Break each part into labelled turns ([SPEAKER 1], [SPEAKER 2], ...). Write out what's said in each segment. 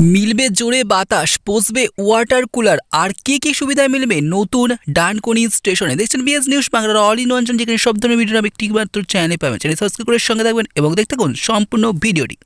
[SPEAKER 1] মিলবে জোরে বাতাস পচবে ওয়াটার কুলার আর কি কি সুবিধা মিলবে? নতুন ডানকনি স্টেশনে। দেখছেন বিএস নিউজ বাংলার অল ইন ওয়ান যেখানে সব ধরনের ভিডিও আমি একটি মাত্র চ্যানেলে পাবেন। চ্যানেল সাবস্ক্রাইব করে সঙ্গে থাকবেন এবং দেখতে থাকুন সম্পূর্ণ ভিডিওটি।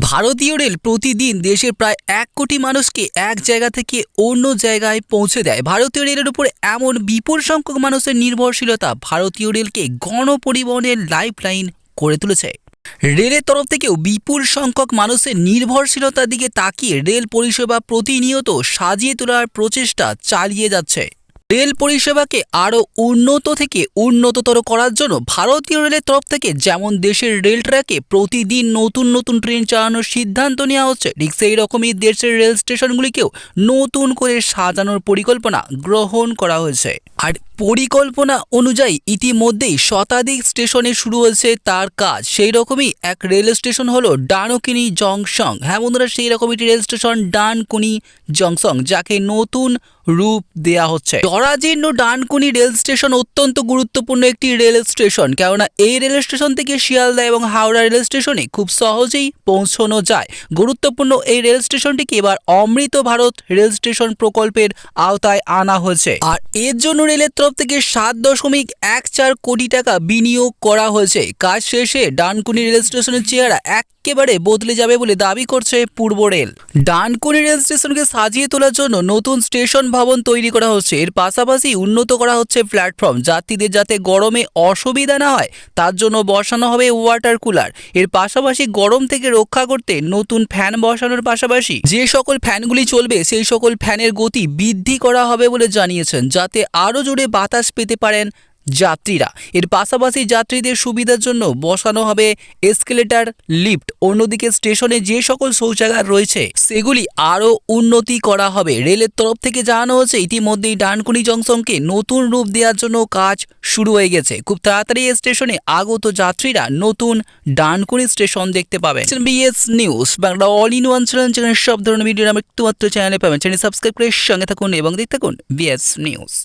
[SPEAKER 1] ভারতীয় রেল প্রতিদিন দেশের প্রায় এক কোটি মানুষকে এক জায়গা থেকে অন্য জায়গায় পৌঁছে দেয়। ভারতীয় রেলের উপর এমন বিপুল সংখ্যক মানুষের নির্ভরশীলতা ভারতীয় রেলকে গণপরিবহনের লাইফ লাইন করে তুলেছে। রেলের তরফ থেকেও বিপুল সংখ্যক মানুষের নির্ভরশীলতার দিকে তাকিয়ে রেল পরিষেবা প্রতিনিয়ত সাজিয়ে তোলার প্রচেষ্টা চালিয়ে যাচ্ছে। রেল পরিষেবাকে আরও উন্নত থেকে উন্নততর করার জন্য ভারতীয় রেলের তরফ থেকে যেমন দেশের রেল ট্র্যাকে প্রতিদিন নতুন নতুন ট্রেন চালানোর সিদ্ধান্ত নেওয়া হচ্ছে, ঠিক সেই রকমই দেশের রেল স্টেশনগুলিকেও নতুন করে সাজানোর পরিকল্পনা গ্রহণ করা হয়েছে। আর পরিকল্পনা অনুযায়ী ইতিমধ্যেই শতাধিক স্টেশনে শুরু হয়েছে তার কাজ। সেই রকমই এক রেল স্টেশন হলো ডানকিনি জংশন। হ্যাঁ বন্ধুরা, সেই রকমই রেল স্টেশন ডানকুনি জংশন, যাকে নতুন রূপ দেয়া হচ্ছে। জরাজীর্ণ ডানকুনি রেল স্টেশন অত্যন্ত গুরুত্বপূর্ণ একটি রেল স্টেশন। কেননা এই রেল স্টেশন থেকে শিয়ালদা এবং হাওড়া রেল স্টেশনে খুব সহজেই পৌঁছানো যায়। গুরুত্বপূর্ণ এই রেল স্টেশনটিকে এবার অমৃত ভারত রেল স্টেশন প্রকল্পের আওতায় আনা হয়েছে। আর এর জন্য রেলের তরফ থেকে সাত দশমিক এক চার কোটি টাকা বিনিয়োগ করা হয়েছে। কাজ শেষে ডানকুনি রেল স্টেশনের চেহারা একেবারে বদলে যাবে বলে দাবি করছে পূর্ব রেল। ডানকুনি রেল স্টেশনকে সাজিয়ে তোলার জন্য নতুন স্টেশন ভবন তৈরি করা হচ্ছে। এর পাশাপাশি উন্নত করা হচ্ছে প্ল্যাটফর্ম। যাত্রীদের যাতে গরমে অসুবিধা না হয়, তার জন্য বসানো হবে ওয়াটার কুলার। এর পাশাপাশি গরম থেকে রক্ষা করতে নতুন ফ্যান বসানোর পাশাপাশি যে সকল ফ্যানগুলি চলবে, সেই সকল ফ্যানের গতি বৃদ্ধি করা হবে বলে জানিয়েছেন। যাতে আরও জোরে বাতাস পেতে পারেন যাত্রীরা। এর পাশাপাশি যাত্রীদের সুবিধার জন্য বসানো হবে এসকেলেটার লিফট অন্যদিকে স্টেশনে যে সকল শৌচাগার রয়েছে, সেগুলি আরও উন্নতি করা হবে। রেলের তরফ থেকে জানানো হয়েছে, ইতিমধ্যেই ডানকুনি জংশনকে নতুন রূপ দেওয়ার জন্য কাজ শুরু হয়ে গেছে। খুব তাড়াতাড়ি স্টেশনে আগত যাত্রীরা নতুন ডানকুনি স্টেশন দেখতে পাবেন। BS news Bangla all in one channel যেখানে সব ধরনের ভিডিও আমরা একটুমাত্র চ্যানেলে পাবেন। চ্যানেল সাবস্ক্রাইব করে সঙ্গে থাকুন এবং দেখতে থাকুন বিএস নিউজ